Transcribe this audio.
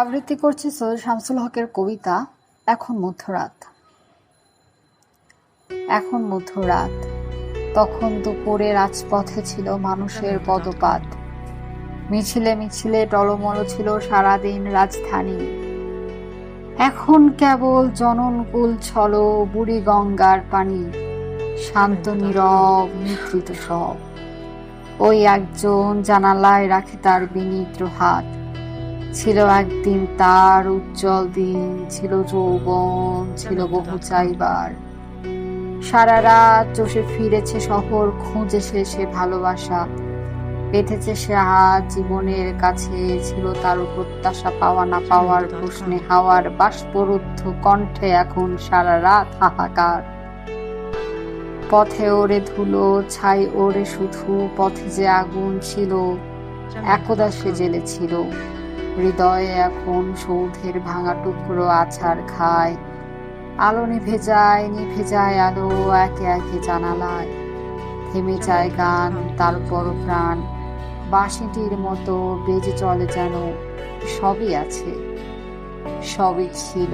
আবৃত্তি করছে সৈয়দ শামসুল হকের কবিতা, এখন মধ্যরাত। এখন মধ্যরাত। তখন দুপুরে রাজপথে ছিল মানুষের পদপাত। মিছিলে মিছিলে টলমল ছিল সারাদিন রাজধানী। এখন কেবল জননকুল ছল বুড়ি গঙ্গার পানি, শান্ত নীরব নিদ্রিত সব। ওই একজন জানালায় রাখে তার বিনিদ্র হাত। ছিল একদিন তার উজ্জ্বল দিন ছিল যৌবন ছিল বহু চাইবার। সারা রাত চষে ফিরেছে শহর খুঁজে সে সে ভালোবাসা। পেতেছে সে আজ জীবনের কাছে ছিল তার প্রত্যাশা পাওয়া না পাওয়ার প্রশ্নে হাওয়ার বাষ্পরুদ্ধ কণ্ঠে এখন সারা রাত হাহাকার। পথে ওরে ধুলো ছাই ওরে শুধু পথে যে আগুন ছিল একদা সে জেলেছিল। হৃদয়ে এখন সৌধের ভাঙা টুকরো আছাড় খায়। আলো নিভে যায় নিভে যায় আলো, একে একে জানালায়। থেমে যায় গান তারপর প্রাণ বাঁশিটির মতো বেজে চলে যেন সবই আছে, সবই ছিল।